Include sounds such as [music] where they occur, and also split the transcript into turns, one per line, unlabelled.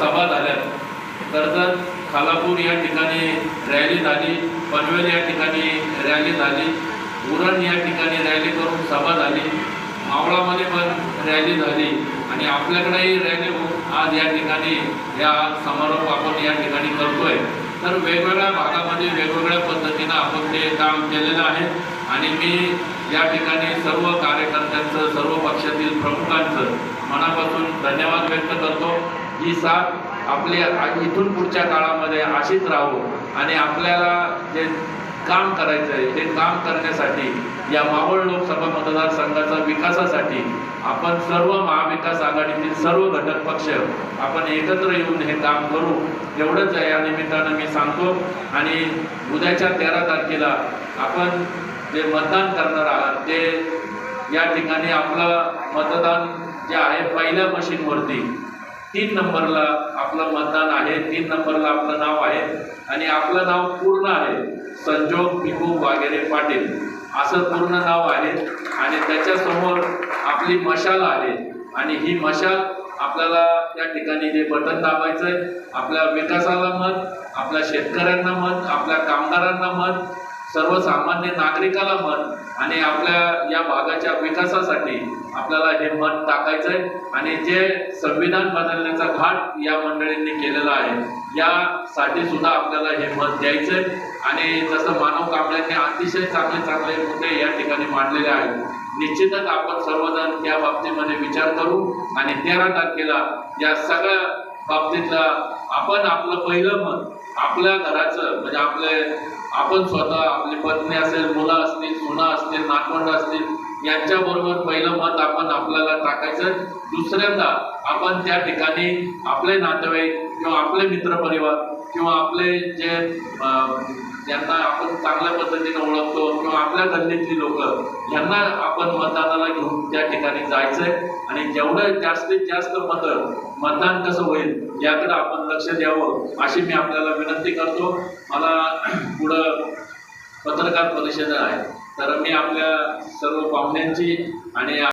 सभा झाल्या कर्जत खालापूर या ठिकाणी रॅली झाली पनवेल या ठिकाणी रॅली झाली उरण या ठिकाणी रॅली करून सभा झाली मावळामध्ये पण रॅली झाली आणि आपल्याकडेही रॅली होऊन आज या ठिकाणी या समारोप आपण या ठिकाणी करतोय. तर वेगवेगळ्या भागामध्ये वेगवेगळ्या पद्धतीनं आपण ते काम केलेलं आहे आणि मी या ठिकाणी सर्व कार्यकर्त्यांचं सर्व पक्षातील प्रमुखांचं मनापासून धन्यवाद व्यक्त करतो. ही साथ आपली इथून पुढच्या काळामध्ये अशीच राहू आणि आपल्याला जे काम करायचं आहे हे काम करण्यासाठी या मावळ लोकसभा मतदारसंघाचा विकासासाठी आपण सर्व महाविकास आघाडीतील सर्व घटक पक्ष आपण एकत्र येऊन हे काम करू. एवढंच या निमित्तानं मी सांगतो. आणि उद्याच्या तेरा तारखेला आपण जे मतदान करणार आहात ते या ठिकाणी आपलं मतदान जे आहे पहिल्या मशीनवरती तीन नंबरला आपलं मतदान आहे तीन नंबरला आपलं नाव आहे आणि आपलं नाव पूर्ण आहे संजोग भिकू वागेरे पाटील. असं पूर्ण नाव आहे आणि त्याच्यासमोर आपली मशाल आहे आणि ही मशाल आपल्याला त्या ठिकाणी जे बटन दाबायचं आहे आपल्या विकासाला मत आपल्या शेतकऱ्यांना मत आपल्या कामगारांना मत सर्वसामान्य नागरिकाला मन आणि आपल्या या भागाच्या विकासासाठी आपल्याला हे मत टाकायचं आहे आणि जे संविधान बदलण्याचा घाट या मंडळींनी केलेला आहे यासाठी सुद्धा आपल्याला हे मत द्यायचं आहे आणि जसं मानव कांबळ्यांनी अतिशय चांगले चांगले मुद्दे या ठिकाणी मांडलेले आहेत. निश्चितच आपण सर्वजण या बाबतीमध्ये विचार करू. आणि तेरा तारखेला या सगळ्या बाबतीतला आपण आपलं पहिलं मत आपल्या घराचं म्हणजे आपले आपण स्वतः आपली पत्नी असेल मुलं असतील सुना असतील नातवंड असतील यांच्याबरोबर पहिलं मत आपण आपल्याला टाकायचं. दुसऱ्यांदा आपण त्या ठिकाणी आपले नातेवाईक किंवा आपले मित्रपरिवार किंवा आपले जे ज्यांना आपण चांगल्या पद्धतीने ओळखतो किंवा आपल्या गल्लीतली लोक यांना आपण मतदानाला घेऊन त्या ठिकाणी जायचंय. आणि जेवढं जास्तीत जास्त मतं मतदान कसं होईल याकडे आपण लक्ष द्यावं अशी मी आपल्याला विनंती करतो. मला [clears throat] पुढं पत्रकार परिषद आहे. तर मी आपल्या सर्व पाहुण्यांची आणि